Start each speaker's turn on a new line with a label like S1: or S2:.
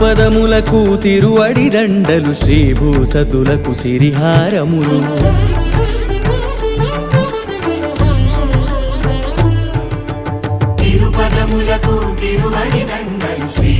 S1: తిరుపదములకు తిరువడి దండలు శ్రీభూసతులకు సిరిహారములు.
S2: తిరుపదములకు తిరువడి శ్రీ